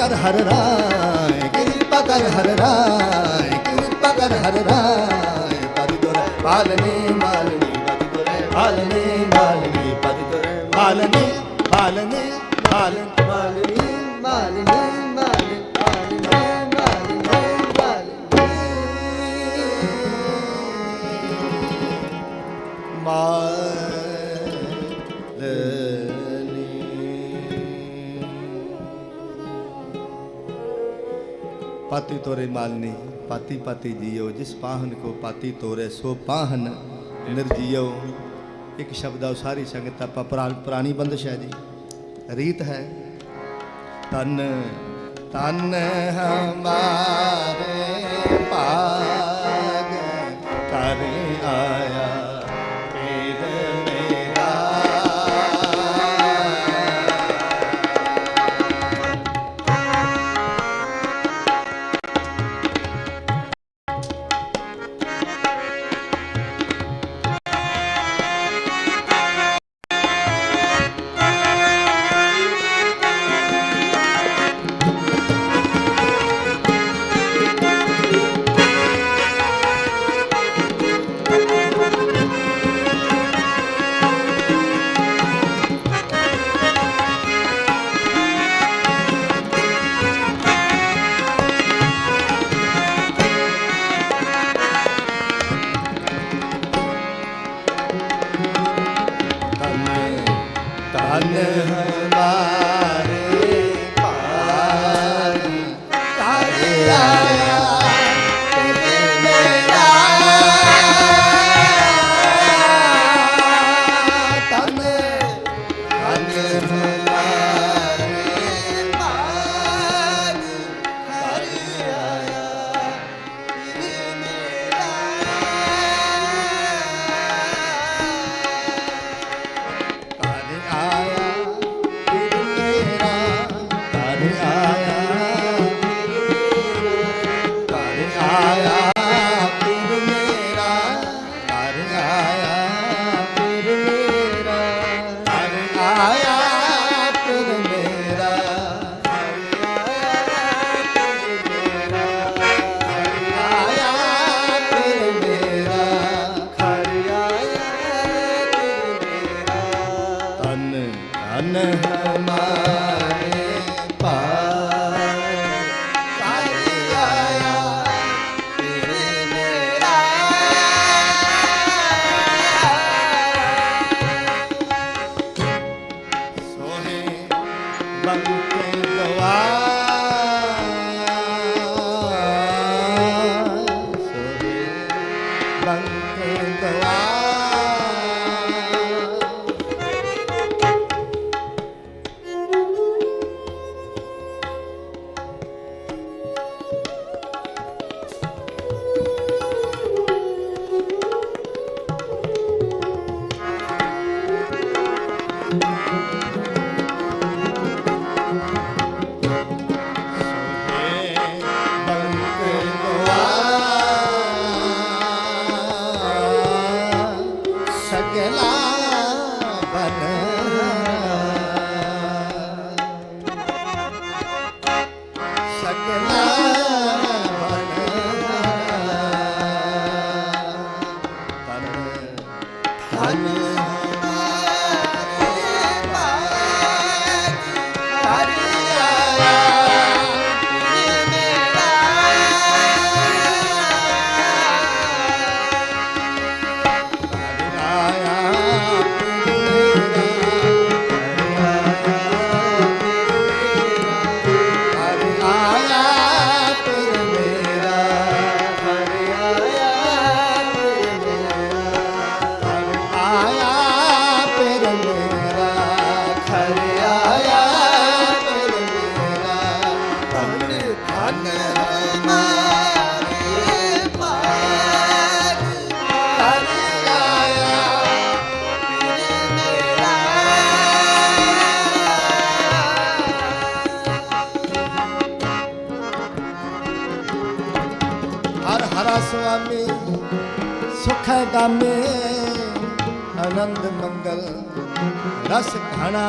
कर हर राय कृपा कर हर राय कृपा कर हर राय પાતી તોરે માલની પાતી પાતી જીયો जिस પાહન કો પાતી તોરે સો પાહન નિર્જીયો ਇੱਕ ਸ਼ਬਦ ਆ ਸਾਰੀ ਸੰਗਤ ਆਪਾਂ ਪੁਰਾਣੀ ਬੰਦਸ਼ ਹੈ ਜੀ। ਰੀਤ ਹੈ। ਤਨ ਤਨ ਹਮਾਰੇ ਭਾਗ ਕਰੇ ਆਇਆ। ਨਾਮੇ ਆਨੰਦ ਮੰਗਲ, ਰਸ ਘਣਾ।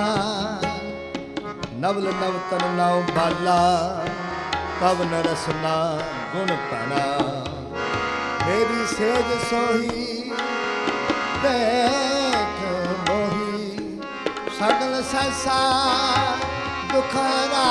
ਨਵਲ ਨਵ ਤਨ ਨਾਉ ਬਾਲਾ ਕਬ ਨ ਰਸਨਾ ਗੁਣ ਘਣਾ ਮੇਰੀ ਸੇਜ ਸੋਹੀ, ਦੇਖ ਮੋਹੀ, ਸਗਲ ਸੰਸਾਰ ਦੁਖਰਾ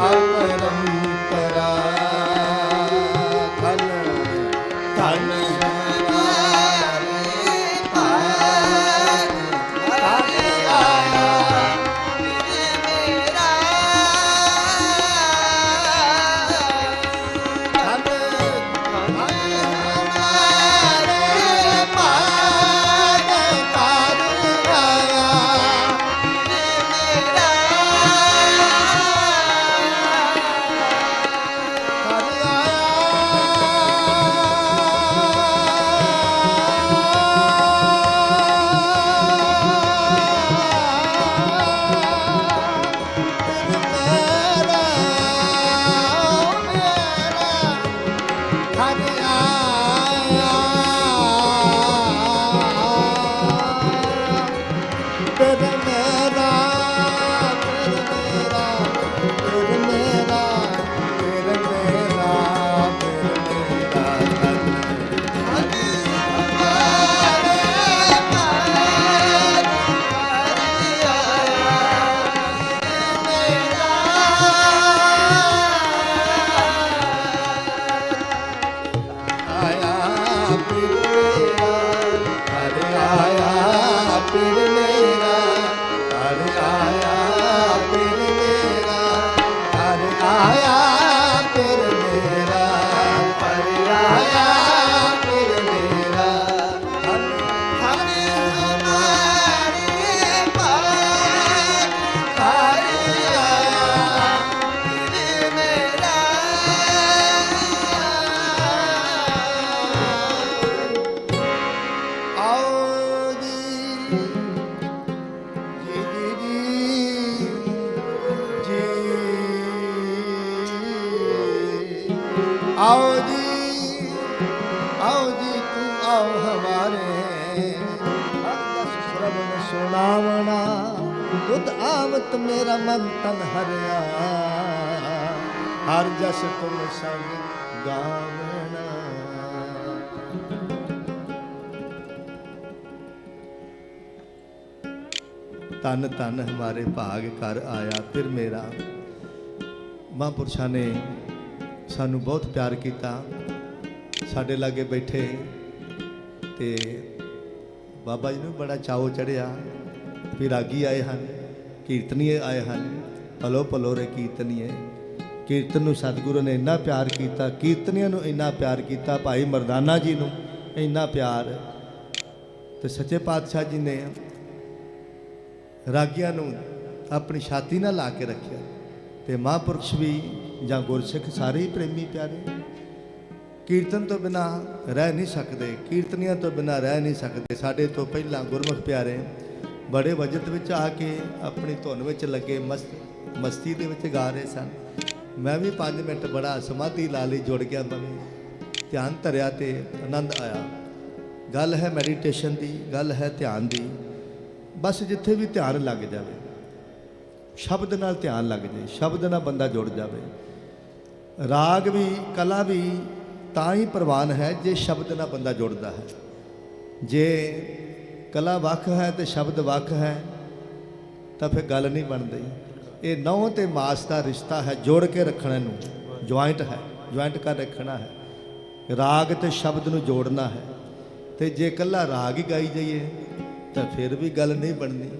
I'm ਤਨ ਹਰਿਆ। ਹਰ ਜਸ ਤੁਮ ਸੰਗ ਗਾਵਣਾ। ਤਨ ਤਨ ਹਮਾਰੇ ਭਾਗ ਕਰ ਆਇਆ ਫਿਰ ਮੇਰਾ। ਮਹਾਂਪੁਰਸ਼ਾਂ ਨੇ ਸਾਨੂੰ ਬਹੁਤ ਪਿਆਰ ਕੀਤਾ। ਸਾਡੇ ਲਾਗੇ ਬੈਠੇ ਤੇ ਬਾਬਾ ਜੀ ਨੂੰ ਬੜਾ ਚਾਉ ਚੜਿਆ। ਵੀ ਰਾਗੀ ਆਏ ਹਨ। ਕੀਰਤਨੀਏ ਆਏ ਹਨ। ਪਲੋ ਪਲੋ ਰੇ ਕੀਰਤਨੀਏ। ਕੀਰਤਨ ਨੂੰ ਸਤਿਗੁਰੂ ਨੇ ਇੰਨਾ ਪਿਆਰ ਕੀਤਾ, ਕੀਰਤਨੀਆਂ ਨੂੰ ਇੰਨਾ ਪਿਆਰ ਕੀਤਾ, ਭਾਈ ਮਰਦਾਨਾ ਜੀ ਨੂੰ ਇੰਨਾ ਪਿਆਰ। ਤੇ ਸੱਚੇ ਪਾਤਸ਼ਾਹ ਜੀ ਨੇ ਰਾਗੀਆਂ ਨੂੰ ਆਪਣੀ ਛਾਤੀ ਨਾਲ ਲਾ ਕੇ ਰੱਖਿਆ। ਤੇ ਮਹਾਂਪੁਰਸ਼ ਵੀ ਜਾਂ ਗੁਰਸਿੱਖ ਸਾਰੇ ਹੀ ਪ੍ਰੇਮੀ ਪਿਆਰੇ। ਕੀਰਤਨ ਤੋਂ ਬਿਨਾ ਰਹਿ ਨਹੀਂ ਸਕਦੇ, ਕੀਰਤਨੀਆਂ ਤੋਂ ਬਿਨਾ ਰਹਿ ਨਹੀਂ ਸਕਦੇ। ਸਾਡੇ ਤੋਂ ਪਹਿਲਾਂ ਗੁਰਮੁਖ ਪਿਆਰੇ ਬੜੇ ਵਜਤ ਵਿੱਚ ਆ ਕੇ ਆਪਣੀ ਧੁਨ ਵਿੱਚ ਲੱਗੇ, ਮਸਤ, ਮਸਤੀ ਦੇ ਵਿੱਚ ਗਾ ਰਹੇ ਸਨ। ਮੈਂ ਵੀ 5 ਮਿੰਟ ਬੜਾ ਸਮਾਧੀ ਲਾ ਲਈ, ਜੁੜ ਗਿਆ ਮੈਂ ਧਿਆਨ ਧਰਿਆ ਤੇ ਆਨੰਦ ਆਇਆ। ਗੱਲ ਹੈ ਮੈਡੀਟੇਸ਼ਨ ਦੀ, ਗੱਲ ਹੈ ਧਿਆਨ ਦੀ। ਬਸ ਜਿੱਥੇ ਵੀ ਧਿਆਨ ਲੱਗ ਜਾਵੇ, ਸ਼ਬਦ ਨਾਲ ਧਿਆਨ ਲੱਗ ਜਾਏ ਸ਼ਬਦ ਨਾਲ ਬੰਦਾ ਜੁੜ ਜਾਵੇ। ਰਾਗ ਵੀ, ਕਲਾ ਵੀ ਤਾਂ ਹੀ ਪ੍ਰਵਾਨ ਹੈ ਜੇ ਸ਼ਬਦ ਨਾਲ ਬੰਦਾ ਜੁੜਦਾ ਹੈ। ਜੇ ਕਲਾ ਵੱਖ ਹੈ ਤੇ ਸ਼ਬਦ ਵੱਖ ਹੈ, ਤਾਂ ਫਿਰ ਗੱਲ ਨਹੀਂ ਬਣਦੀ। ਇਹ ਨੌ ਤੇ ਮਾਸ ਦਾ ਰਿਸ਼ਤਾ ਹੈ, ਜੋੜ ਕੇ ਰੱਖਣ ਨੂੰ। ਜੁਆਇੰਟ ਹੈ ਜੁਆਇੰਟ ਕਰ ਰੱਖਣਾ ਹੈ। ਰਾਗ ਤੇ ਸ਼ਬਦ ਨੂੰ ਜੋੜਨਾ ਹੈ। ਤੇ ਜੇ ਕੱਲਾ ਰਾਗ ਹੀ ਗਾਈ ਜਾਈਏ, ਤਾਂ ਫਿਰ ਵੀ ਗੱਲ ਨਹੀਂ ਬਣਨੀ।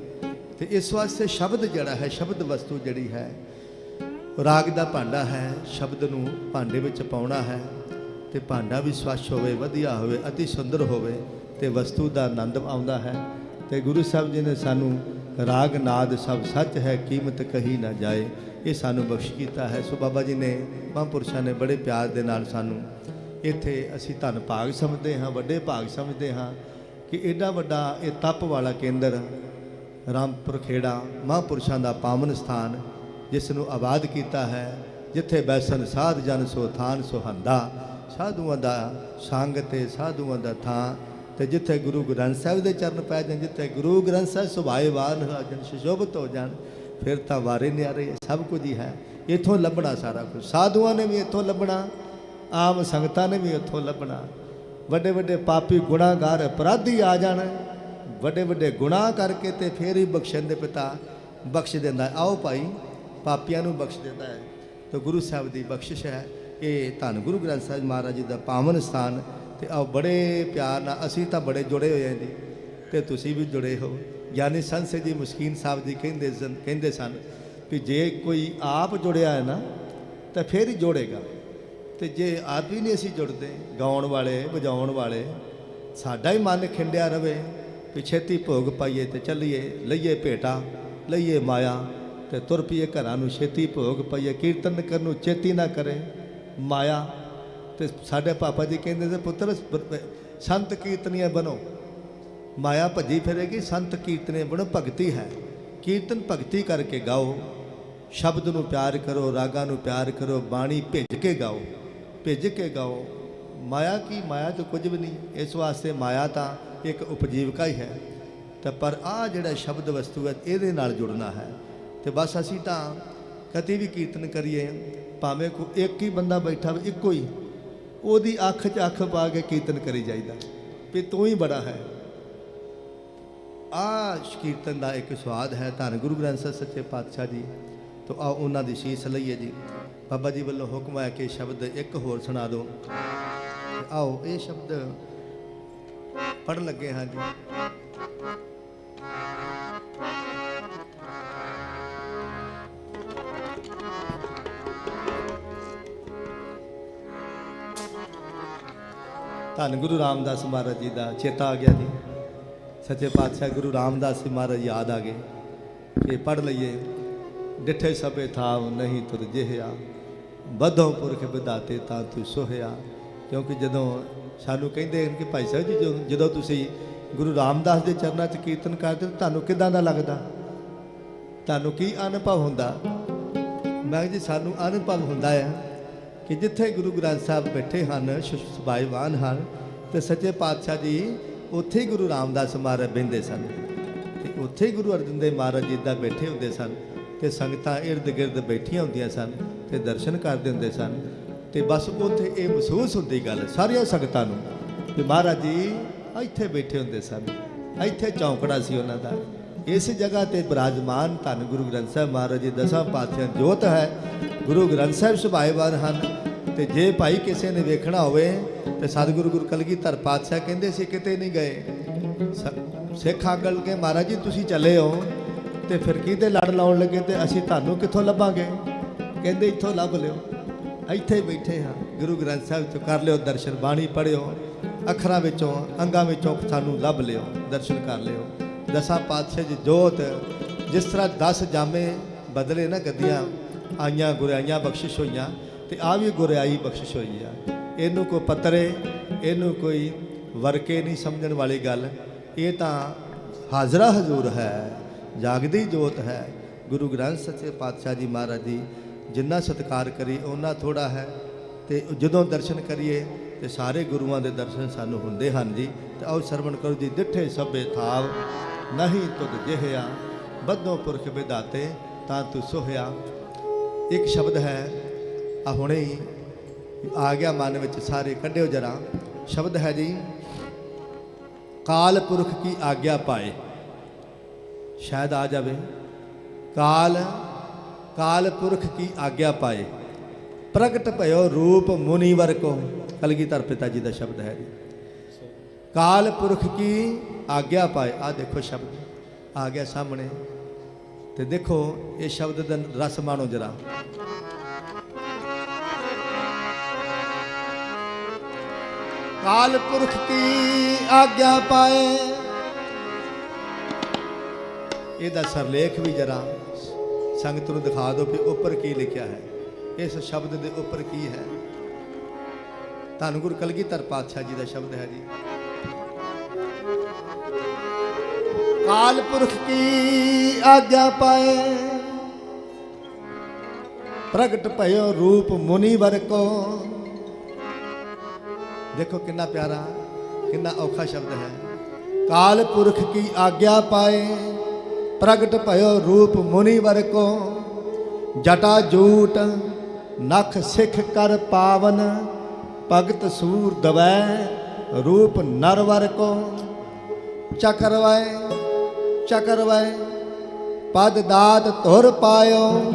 ਤੇ ਇਸ ਵਾਸਤੇ ਸ਼ਬਦ ਜਿਹੜਾ ਹੈ, ਸ਼ਬਦ ਵਸਤੂ ਜਿਹੜੀ ਹੈ, ਰਾਗ ਦਾ ਭਾਂਡਾ ਹੈ, ਸ਼ਬਦ ਨੂੰ ਭਾਂਡੇ ਵਿੱਚ ਪਾਉਣਾ ਹੈ। ਤੇ ਭਾਂਡਾ ਵੀ ਸਵੱਛ ਹੋਵੇ, ਵਧੀਆ ਹੋਵੇ, ਅਤੀ ਸੁੰਦਰ ਹੋਵੇ। ਤੇ ਵਸਤੂ ਦਾ ਆਨੰਦ ਆਉਂਦਾ ਹੈ ਤੇ ਗੁਰੂ ਸਾਹਿਬ ਜੀ ਨੇ ਸਾਨੂੰ ਰਾਗ ਨਾਦ ਸਭ ਸੱਚ ਹੈ, ਕੀਮਤ ਕਹੀ ਨਾ ਜਾਏ, ਇਹ ਸਾਨੂੰ ਬਖਸ਼ ਕੀਤਾ ਹੈ। ਸੋ ਬਾਬਾ ਜੀ ਨੇ, ਮਹਾਂਪੁਰਸ਼ਾਂ ਨੇ ਬੜੇ ਪਿਆਰ ਦੇ ਨਾਲ ਸਾਨੂੰ ਇੱਥੇ ਅਸੀਂ ਧੰਨ ਭਾਗ ਸਮਝਦੇ ਹਾਂ, ਵੱਡੇ ਭਾਗ ਸਮਝਦੇ ਹਾਂ ਕਿ ਐਡਾ ਵੱਡਾ ਇਹ ਤਪ ਵਾਲਾ ਕੇਂਦਰ ਰਾਮਪੁਰ ਖੇੜਾ, ਮਹਾਂਪੁਰਸ਼ਾਂ ਦਾ ਪਾਵਨ ਸਥਾਨ ਜਿਸ ਨੂੰ ਆਬਾਦ ਕੀਤਾ ਹੈ, ਜਿੱਥੇ ਬੈਸਨ ਸਾਧ ਜਨ ਸੋ ਥਾਨ ਸੁਹੰਦਾ ਸਾਧੂਆਂ ਦਾ ਸੰਗ ਤੇ ਸਾਧੂਆਂ ਦਾ ਥਾਂ ਤੇ ਜਿੱਥੇ ਗੁਰੂ ਗ੍ਰੰਥ ਸਾਹਿਬ ਦੇ ਚਰਨ ਪੈ ਜਾਣ, ਜਿੱਥੇ ਗੁਰੂ ਗ੍ਰੰਥ ਸਾਹਿਬ ਸੁਭਾਏ ਵਾਨ ਹੋ ਜਾਣ, ਸੁਸ਼ੋਭਿਤ ਹੋ ਜਾਣ, ਫਿਰ ਤਾਂ ਵਾਰੇ ਨਿਆਰੇ ਸਭ ਕੁਝ ਹੀ ਹੈ। ਇਥੋਂ ਲੱਭਣਾ ਸਾਰਾ ਕੁਝ। ਸਾਧੂਆਂ ਨੇ ਵੀ ਇੱਥੋਂ ਲੱਭਣਾ, ਆਮ ਸੰਗਤਾਂ ਨੇ ਵੀ ਇੱਥੋਂ ਲੱਭਣਾ। ਵੱਡੇ ਵੱਡੇ ਪਾਪੀ ਗੁਨਾਹਗਾਰ ਅਪਰਾਧੀ ਆ ਜਾਣ, ਵੱਡੇ ਵੱਡੇ ਗੁਨਾਹ ਕਰਕੇ ਤੇ ਫੇਰ ਹੀ ਬਖਸ਼ਣ ਦੇ ਪਿਤਾ, ਬਖਸ਼ ਦਿੰਦਾ ਆਓ ਭਾਈ, ਪਾਪੀਆਂ ਨੂੰ ਬਖਸ਼ ਦਿੰਦਾ ਹੈ। ਤੇ ਗੁਰੂ ਸਾਹਿਬ ਦੀ ਬਖਸ਼ਿਸ਼ ਹੈ। ਇਹ ਧੰਨ ਗੁਰੂ ਗ੍ਰੰਥ ਸਾਹਿਬ ਮਹਾਰਾਜ ਜੀ ਦਾ ਪਾਵਨ ਸਥਾਨ ਤੇ ਆਓ ਬੜੇ ਪਿਆਰ ਨਾਲ, ਅਸੀਂ ਤਾਂ ਬੜੇ ਜੁੜੇ ਹੋਏ ਹਾਂ ਜੀ, ਤੇ ਤੁਸੀਂ ਵੀ ਜੁੜੇ ਹੋ। ਗਿਆਨੀ ਸੰਤ ਜੀ ਮਸ਼ਕੀਨ ਸਾਹਿਬ ਜੀ ਕਹਿੰਦੇ ਸਨ ਕਹਿੰਦੇ ਸਨ ਕਿ ਜੇ ਕੋਈ ਆਪ ਜੁੜਿਆ ਹੈ ਨਾ, ਤਾਂ ਫਿਰ ਹੀ ਜੋੜੇਗਾ। ਤੇ ਜੇ ਆਪ ਹੀ ਨਹੀਂ ਅਸੀਂ ਜੁੜਦੇ, ਗਾਉਣ ਵਾਲੇ, ਵਜਾਉਣ ਵਾਲੇ, ਸਾਡਾ ਹੀ ਮਨ ਖਿੰਡਿਆ ਰਵੇ ਕਿ ਛੇਤੀ ਭੋਗ ਪਾਈਏ ਤੇ ਚੱਲੀਏ, ਲਈਏ ਭੇਟਾ, ਲਈਏ ਮਾਇਆ ਤੇ ਤੁਰ ਪਈਏ ਘਰਾਂ ਨੂੰ, ਛੇਤੀ ਭੋਗ ਪਾਈਏ, ਕੀਰਤਨ ਕਰਨ ਨੂੰ ਚੇਤੀ ਨਾ ਕਰੇ। ਮਾਇਆ ਤੇ ਸਾਡੇ ਪਾਪਾ ਜੀ ਕਹਿੰਦੇ ਸੀ, ਪੁੱਤਰ ਸੰਤ ਕੀਰਤਨੀਏ ਬਣੋ। ਮਾਇਆ ਭੱਜੀ ਫਿਰੇਗੀ, ਸੰਤ ਕੀਰਤਨੇ ਬਣੋ, ਭਗਤੀ ਹੈ। ਕੀਰਤਨ ਭਗਤੀ ਕਰਕੇ ਗਾਓ। ਸ਼ਬਦ ਨੂੰ ਪਿਆਰ ਕਰੋ, ਰਾਗਾਂ ਨੂੰ ਪਿਆਰ ਕਰੋ, ਬਾਣੀ ਭਿੱਜ ਕੇ ਗਾਓ। ਭਿੱਜ ਕੇ ਗਾਓ। ਮਾਇਆ ਕੀ? ਮਾਇਆ ਤਾਂ ਕੁਝ ਵੀ ਨਹੀਂ। ਇਸ ਵਾਸਤੇ ਮਾਇਆ ਤਾਂ ਇੱਕ ਉਪਜੀਵਕਾ ਹੀ ਹੈ। ਤਾਂ ਪਰ ਆ ਜਿਹੜਾ ਸ਼ਬਦ ਵਸਤੂ ਹੈ, ਇਹਦੇ ਨਾਲ ਜੁੜਨਾ ਹੈ। ਤੇ ਬਸ ਅਸੀਂ ਤਾਂ ਕਦੇ ਵੀ ਕੀਰਤਨ ਕਰੀਏ, ਭਾਵੇਂ ਕੋ ਇੱਕ ਹੀ ਬੰਦਾ ਬੈਠਾ ਹੋਵੇ, ਇੱਕੋ ਹੀ। ਉਹਦੀ ਅੱਖ 'ਚ ਅੱਖ ਪਾ ਕੇ ਕੀਰਤਨ ਕਰੀ ਜਾਈਦਾ। ਵੀ ਤੂੰ ਹੀ ਬੜਾ ਹੈ। ਆ ਕੀਰਤਨ ਦਾ ਇੱਕ ਸਵਾਦ ਹੈ ਧੰਨ ਗੁਰੂ ਗ੍ਰੰਥ ਸਾਹਿਬ, ਸੱਚੇ ਪਾਤਸ਼ਾਹ ਜੀ। ਤੋਂ ਆ ਉਹਨਾਂ ਦੀ ਸ਼ੀਸ ਲਈਏ ਜੀ। ਬਾਬਾ ਜੀ ਵੱਲੋਂ ਹੁਕਮ ਹੈ ਕਿ ਸ਼ਬਦ ਇੱਕ ਹੋਰ ਸੁਣਾ ਦਿਓ। ਆਓ, ਇਹ ਸ਼ਬਦ ਪੜਨ ਲੱਗੇ ਹਾਂ ਜੀ। ਧੰਨ ਗੁਰੂ ਰਾਮਦਾਸ ਮਹਾਰਾਜ ਜੀ ਦਾ ਚੇਤਾ ਆ ਗਿਆ ਜੀ। ਸੱਚੇ ਪਾਤਸ਼ਾਹ ਗੁਰੂ ਰਾਮਦਾਸ ਜੀ ਮਹਾਰਾਜ ਯਾਦ ਆ ਗਏ ਕਿ ਪੜ ਲਈਏ, ਡਿਠੇ ਸਭੇ ਥਾਵ ਨਹੀਂ ਤੁਰ ਜਿਹਿਆ, ਬਧੋ ਪੁਰਖ ਵਿਦਾਤੇ ਤਾਂ ਤੂੰ ਸੋਹਿਆ। ਕਿਉਂਕਿ ਜਦੋਂ ਸਾਨੂੰ ਕਹਿੰਦੇ ਹਨ ਕਿ ਭਾਈ ਸਾਹਿਬ ਜੀ, ਜਦੋਂ- ਤੁਸੀਂ ਗੁਰੂ ਰਾਮਦਾਸ ਦੇ ਚਰਨਾਂ 'ਚ ਕੀਰਤਨ ਕਰਦੇ ਹੋ, ਤੁਹਾਨੂੰ ਕਿਦਾਂ ਦਾ ਲੱਗਦਾ? ਤੁਹਾਨੂੰ ਕੀ ਅਨੁਭਵ ਹੁੰਦਾ? ਮੈਂ ਕਿਹਾ ਜੀ, ਸਾਨੂੰ ਅਨੁਭਵ ਹੁੰਦਾ ਹੈ ਕਿ ਜਿੱਥੇ ਗੁਰੂ ਗ੍ਰੰਥ ਸਾਹਿਬ ਬੈਠੇ ਹਨ ਸੁਭਾਈਵਾਨ ਹਨ, ਤੇ ਸੱਚੇ ਪਾਤਸ਼ਾਹ ਜੀ ਉੱਥੇ ਹੀ ਗੁਰੂ ਰਾਮਦਾਸ ਮਹਾਰਾਜ ਬਹਿੰਦੇ ਸਨ। ਤੇ ਉੱਥੇ ਹੀ ਗੁਰੂ ਅਰਜਨ ਦੇਵ ਮਹਾਰਾਜ ਜੀ ਦਾ ਬੈਠੇ ਹੁੰਦੇ ਸਨ ਤੇ ਸੰਗਤਾਂ ਇਰਦ ਗਿਰਦ ਬੈਠੀਆਂ ਹੁੰਦੀਆਂ ਸਨ ਤੇ ਦਰਸ਼ਨ ਕਰਦੇ ਹੁੰਦੇ ਸਨ ਤੇ ਬਸ ਉੱਥੇ ਇਹ ਮਹਿਸੂਸ ਹੁੰਦੀ ਗੱਲ ਸਾਰੀਆਂ ਸੰਗਤਾਂ ਨੂੰ ਕਿ ਮਹਾਰਾਜ ਜੀ ਇੱਥੇ ਬੈਠੇ ਹੁੰਦੇ ਸਨ, ਇੱਥੇ ਚੌਂਕੜਾ ਸੀ ਉਹਨਾਂ ਦਾ। ਇਸ ਜਗ੍ਹਾ ਤੇ ਬਿਰਾਜਮਾਨ ਧੰਨ ਗੁਰੂ ਗ੍ਰੰਥ ਸਾਹਿਬ ਮਹਾਰਾਜ ਜੀ ਦਸਾਂ ਪਾਤਸ਼ਾਹ ਜੋਤ ਹੈ। ਗੁਰੂ ਗ੍ਰੰਥ ਸਾਹਿਬ ਸੁਭਾਏਵਾਨ ਹਨ। ਤੇ ਜੇ ਭਾਈ ਕਿਸੇ ਨੇ ਵੇਖਣਾ ਹੋਵੇ, ਤੇ ਸਤਿਗੁਰੂ ਗੁਰੂ ਕਲਗੀਧਰ ਪਾਤਸ਼ਾਹ ਕਹਿੰਦੇ ਸੀ, ਕਿਤੇ ਨਹੀਂ ਗਏ। ਸ- ਸਿੱਖ ਆਗਲ ਕੇ ਮਹਾਰਾਜ ਜੀ, ਤੁਸੀਂ ਚੱਲੇ ਹੋ। ਤੇ ਫਿਰ ਕਿਹਦੇ ਲੜ ਲਾਉਣ ਲੱਗੇ ਤੇ ਅਸੀਂ ਤੁਹਾਨੂੰ ਕਿੱਥੋਂ ਲੱਭਾਂਗੇ? ਕਹਿੰਦੇ, ਇੱਥੋਂ ਲੱਭ ਲਿਓ। ਇੱਥੇ ਬੈਠੇ ਹਾਂ। ਗੁਰੂ ਗ੍ਰੰਥ ਸਾਹਿਬ ਤੋਂ ਕਰ ਲਿਓ ਦਰਸ਼ਨ, ਬਾਣੀ ਪੜਿਓ ਅੱਖਰਾਂ ਵਿੱਚੋਂ, ਅੰਗਾਂ ਵਿੱਚੋਂ ਸਾਨੂੰ ਲੱਭ ਲਿਓ, ਦਰਸ਼ਨ ਕਰ ਲਿਓ। ਦਸਾਂ ਪਾਤਸ਼ਾਹ ਜੀ ਜੋਤ, ਜਿਸ ਤਰ੍ਹਾਂ 10 ਜਾਮੇ ਬਦਲੇ ਨਾ ਗੱਦੀਆਂ, ਆਈਆਂ ਗੁਰਿਆਈਆਂ ਬਖਸ਼ਿਸ਼ ਹੋਈਆਂ, ਤੇ ਆ ਵੀ ਗੁਰਿਆਈ ਬਖਸ਼ਿਸ਼ ਹੋਈ ਆ। ਇਹਨੂੰ ਕੋਈ ਪਤਰੇ, ਇਹਨੂੰ ਕੋਈ ਵਰਕੇ ਨਹੀਂ ਸਮਝਣ ਵਾਲੀ ਗੱਲ। ਇਹ ਤਾਂ ਹਾਜ਼ਰਾ ਹਜ਼ੂਰ ਹੈ, ਜਾਗਦੀ ਜੋਤ ਹੈ। ਗੁਰੂ ਗ੍ਰੰਥ ਸੱਚੇ ਪਾਤਸ਼ਾਹ ਜੀ ਮਹਾਰਾਜ ਜੀ ਜਿੰਨਾ ਸਤਿਕਾਰ ਕਰੀ ਉਹਨਾਂ ਥੋੜਾ ਹੈ। ਤੇ ਜਦੋਂ ਦਰਸ਼ਨ ਕਰੀਏ, ਤੇ ਸਾਰੇ ਗੁਰੂਆਂ ਦੇ ਦਰਸ਼ਨ ਸਾਨੂੰ ਹੁੰਦੇ ਹਨ ਜੀ। ਤੇ ਆਓ ਸਰਵਣ ਕਰੋ ਜੀ, ਦਿੱਠੇ ਸਭੇ ਥਾਵ। ਨਹੀਂ ਤੁਧ ਜਿਹਿਆ ਬੱਧੋ ਪੁਰਖ ਵਿਦਾਤੇ ਤਾਂ ਤੂੰ ਸੋਹਿਆ। ਇੱਕ ਸ਼ਬਦ ਹੈ, ਆ ਹੁਣੇ ਹੀ ਆ ਗਿਆ ਮਨ ਵਿੱਚ ਸਾਰੇ, ਕੱਢਿਓ ਜਰਾ। ਸ਼ਬਦ ਹੈ ਜੀ, ਕਾਲ ਪੁਰਖ ਕੀ ਆਗਿਆ ਪਾਏ। ਸ਼ਾਇਦ ਆ ਜਾਵੇ। ਕਾਲ ਕਾਲ ਪੁਰਖ ਕੀ ਆਗਿਆ ਪਾਏ। ਪ੍ਰਗਟ ਭਇਓ ਰੂਪ ਮੁਨੀਵਰ ਕੋ। ਕਲਗੀਧਰ ਪਿਤਾ ਜੀ ਦਾ ਸ਼ਬਦ ਹੈ ਜੀ। ਕਾਲ ਪੁਰਖ ਕੀ ਆਗਿਆ ਪਾਏ। ਆ ਦੇਖੋ ਸ਼ਬਦ। ਆ ਗਿਆ ਸਾਹਮਣੇ। ਤੇ ਦੇਖੋ, ਇਹ ਸ਼ਬਦ ਦਾ ਰਸ ਮਾਣੋ ਜਰਾ। ਕਾਲ ਪੁਰਖ ਕੀ ਆਗਿਆ ਪਾਏ। ਇਹਦਾ ਸਰਲੇਖ ਵੀ ਜਰਾ ਸੰਗਤ ਨੂੰ ਦਿਖਾ ਦਿਓ ਕਿ ਉੱਪਰ ਕੀ ਲਿਖਿਆ ਹੈ। ਇਸ ਸ਼ਬਦ ਦੇ ਉੱਪਰ ਕੀ ਹੈ। ਧੰਨ ਗੁਰੂ ਕਲਗੀਧਰ ਪਾਤਸ਼ਾਹ ਜੀ ਦਾ ਸ਼ਬਦ ਹੈ ਜੀ। ਕਾਲ ਪੁਰਖ ਕੀ ਆਗਿਆ ਪਾਏ। ਪ੍ਰਗਟ ਭਇਓ ਰੂਪ ਮੁਨੀ ਵਰ ਕੋ। ਦੇਖੋ ਕਿੰਨਾ ਪਿਆਰਾ, ਕਿੰਨਾ ਔਖਾ ਸ਼ਬਦ ਹੈ। ਕਾਲ ਪੁਰਖ ਕੀ ਆਗਿਆ ਪਾਏ, ਪ੍ਰਗਟ ਭਇਓ ਰੂਪ ਮੁਨੀ ਵਰ ਕੋ। ਜਟਾ ਜੂਟ, ਨਖ ਸਿੱਖ ਕਰ ਪਾਵਨ, ਭਗਤ ਸੂਰ ਦਵੈ ਰੂਪ ਨਰਵਰ ਕੋ। ਚਕਰਵੈ ਚਕਰਵੈ ਪਦ ਦਾਤ ਧੁਰ ਪਾਇਓ।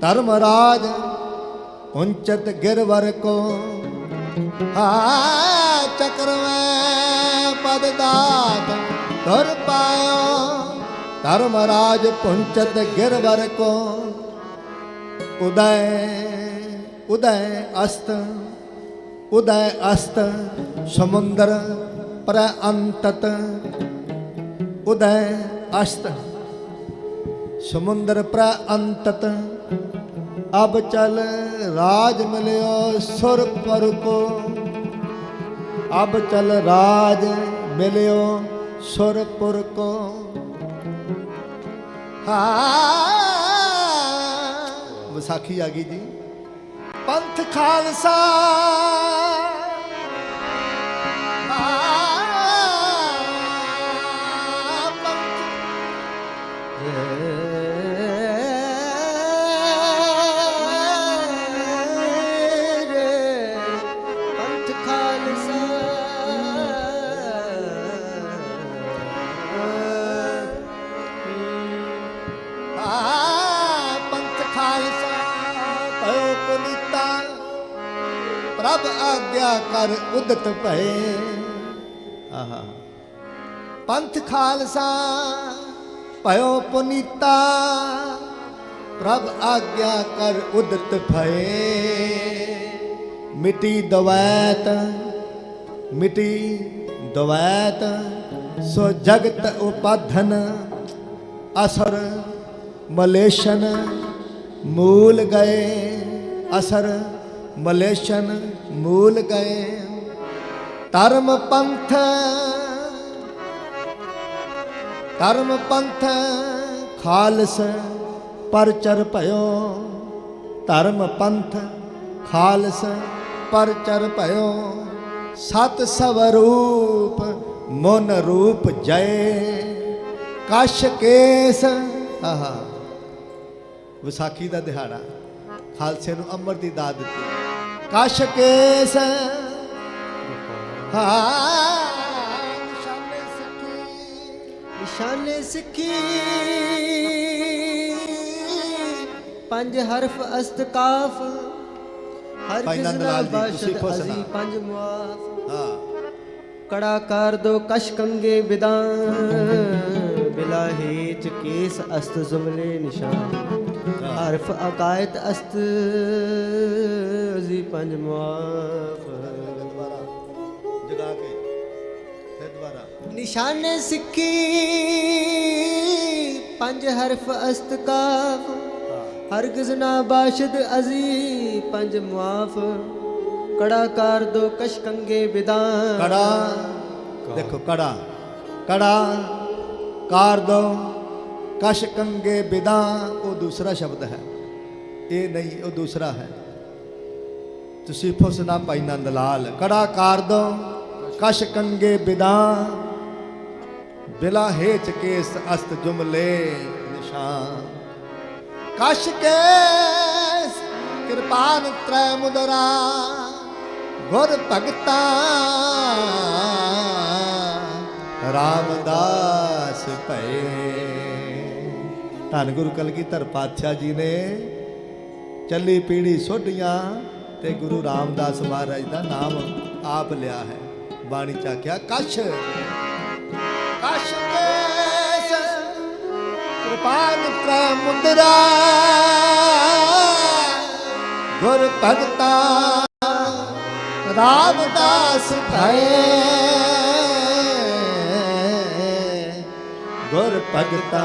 ਧਰਮ ਰਾਜ ਉੰਚਤ ਗਿਰਵਰ ਕੋ ਆ ਚਕਰਵੈ, ਪਦ ਦਾਤ ਧੁਰ ਪਾਇਓ। ਧਰਮਰਾਜ ਪੁੰਚਤ ਗਿਰਵਰ ਕੋ ਉਦੈ ਉਦੈ ਅਸਤ ਉਦੈ ਅਸਤ ਸਮੁੰਦਰ ਪਰ ਅੰਤਤ ਉਦੈ ਅਸਤ ਸਮੁੰਦਰ ਪਰ ਅੰਤਤ, ਅਬ ਚਲ ਰਾਜ ਮਿਲਿਓ ਸੁਰ ਪਰ ਕੋ ਅਬ ਚਲ ਰਾਜ ਮਿਲਿਓ ਸੁਰਪੁਰ ਕੋ ਹਾਂ, ਵਿਸਾਖੀ ਆ ਗਈ ਜੀ। ਪੰਥ ਖਾਲਸਾ ਪ੍ਰਭ ਆਗਿਆ ਕਰ ਉਦਤ ਭਏ। ਆਹਾ। ਪੰਥ ਖਾਲਸਾ, ਭਇਓ ਪੁਨੀਤਾ, ਪ੍ਰਭ ਆਗਿਆ ਕਰ ਉਦਤ ਭਏ। ਮਿਟੀ ਦਵੈਤ ਮਿਟੀ ਦਵੈਤ, ਸੋ ਜਗਤ ਉਪਾਧਨ, ਅਸਰ ਮਲੇਸ਼ਨ, ਮੂਲ ਗਏ, ਅਸਰ ਮਲੇਸ਼ਨ ਮੂਲ ਗਏ, ਧਰਮ ਪੰਥ ਧਰਮ ਪੰਥ ਖਾਲਸ ਪਰਚਰ ਭਇਓ, ਧਰਮ ਪੰਥ ਖਾਲਸ ਪਰਚਰ ਭਇਓ, ਸਤ ਸਵਰੂਪ ਮਨ ਰੂਪ ਜੈ ਕਸ਼ ਕੇਸ, ਆਹਾ, ਵਿਸਾਖੀ ਦਾ ਦਿਹਾੜਾ, ਖਾਲਸੇ ਨੂੰ ਅੰਮ੍ਰਿਤ ਦੀ ਦਾਤ ਦਿੱਤੀ। ਕਸ਼ ਕੇਸ ਹਾਂ ਨਿਸ਼ਾਨੇ ਸਿੱਖੀ ਨਿਸ਼ਾਨੇ ਸਿੱਖੀ। ਪੰਜ ਹਰਫ ਅਸਤ ਕਾਫ ਹਰ ਕਿਸਨਾ ਬਾਸ਼ਦ। ਅਜ਼ੀ ਪੰਜ ਮੁਆਫ। ਹਾਂ। ਕੜਾ ਕਰ ਦੋ ਕਸ਼ ਕੰਗੇ ਬਿਦਾਨ ਬਿਲਾ ਹੇਚ ਕੇਸ ਅਸਤ ਜ਼ੁਮਲੇ ਨਿਸ਼ਾਨ। ਹਰਫ ਅਕਾਇਤ ਅਸਤ ਅਜ਼ੀ ਪੰਜ ਮੁਆਫ ਦੁਬਾਰਾ ਜਗਾ ਕੇ ਫਿਰ ਦੁਬਾਰਾ ਨਿਸ਼ਾਨੇ ਸਿੱਖੀ ਪੰਜ ਹਰਫ ਅਸਤ ਕਾਫ ਹਰਗਜ਼ ਨਾ ਬਾਸ਼ਦ ਅਜ਼ੀ ਪੰਜ ਮੁਆਫ ਕੜਾ ਕਰ ਦੋ ਕਸ਼ ਕੰਗੇ ਬਿਦਾਨ ਕੜਾ ਦੇਖੋ ਕੜਾ ਕੜਾ ਕਾਰ ਦੋ ਕਸ਼ ਕੰਗੇ ਬਿਦਾ, ਉਹ ਦੂਸਰਾ ਸ਼ਬਦ ਹੈ। ਇਹ ਨਹੀਂ, ਉਹ ਦੂਸਰਾ ਹੈ। ਤੁਸੀਂ ਫੁਸਨਾ ਭਾਈ ਨੰਦ ਲਾਲ, ਕੜਾ ਕਾਰ ਦੋ, ਕਸ਼ ਕੰਗੇ ਬਿਦਾ। ਬਿਲਾ ਹੇਚ ਕੇਸ ਅਸਤ ਜੁਮਲੇ ਨਿਸ਼ਾਨ। ਕਸ਼ ਕੇਸ, ਕਿਰਪਾਨ ਤ੍ਰੈ ਮੁਦਰਾ, ਗੁਰ ਭਗਤਾ। ਰਾਮਦਾਸ ਭਏ। ਧੰਨ ਗੁਰੂ ਕਲਗੀਧਰ ਪਾਤਸ਼ਾਹ ਜੀ ਨੇ ਚੱਲੀ ਪੀੜੀ ਸੋਢੀਆਂ ਤੇ ਗੁਰੂ ਰਾਮਦਾਸ ਮਹਾਰਾਜ ਦਾ ਨਾਮ ਆਪ ਲਿਆ ਹੈ। ਬਾਣੀ ਚ ਆਖਿਆ, ਕਛ ਕਛ ਕੇਸ, ਕਿਰਪਾਨ ਕੈ ਮੁੰਦਰਾ ਗੁਰ ਭਗਤਾ, ਰਾਮਦਾਸ ਭਏ, ਗੁਰ ਭਗਤਾ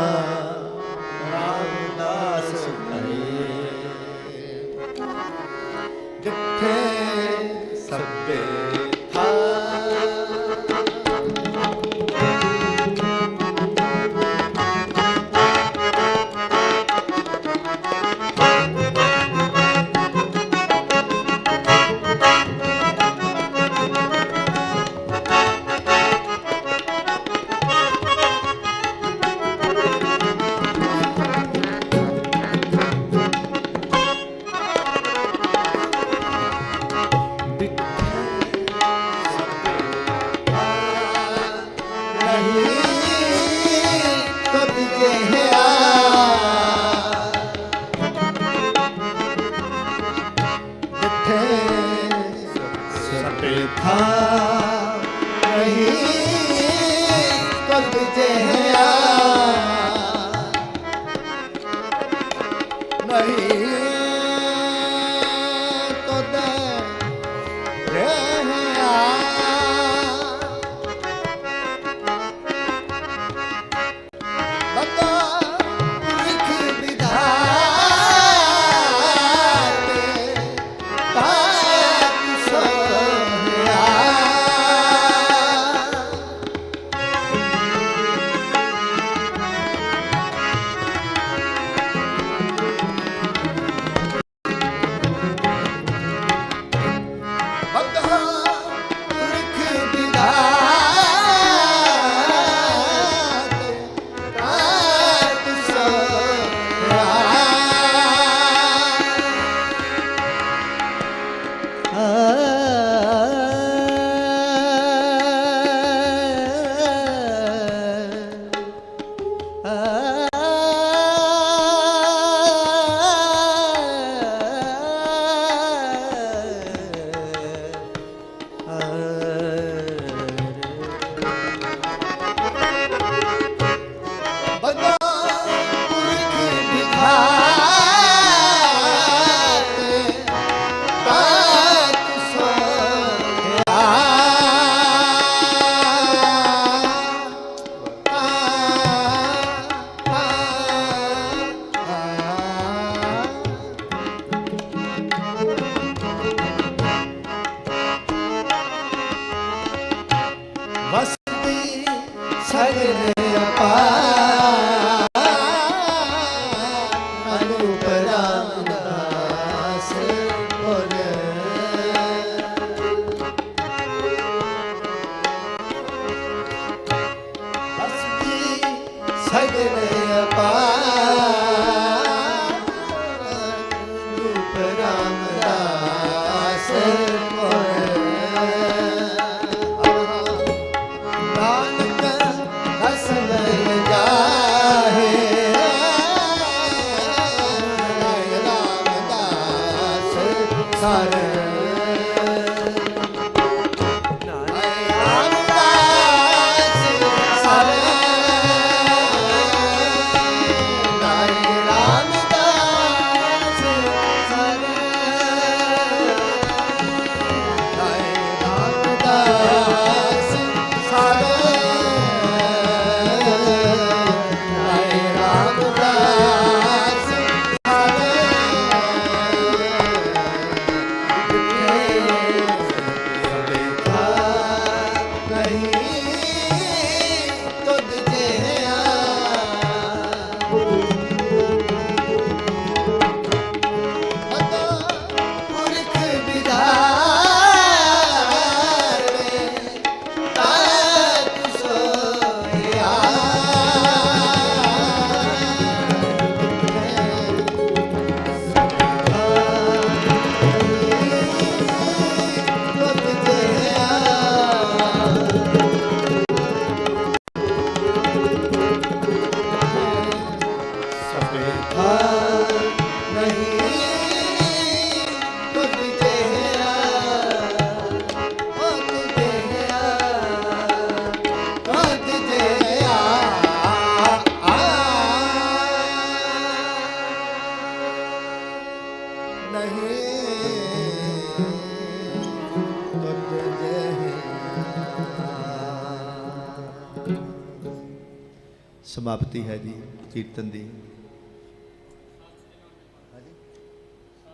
ਸਮਾਪਤੀ ਹੈ ਜੀ ਕੀਰਤਨ ਦੀ।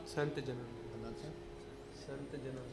ਸੰਤ ਜਨਾਂ ਸੰਤ ਜਨਾਂ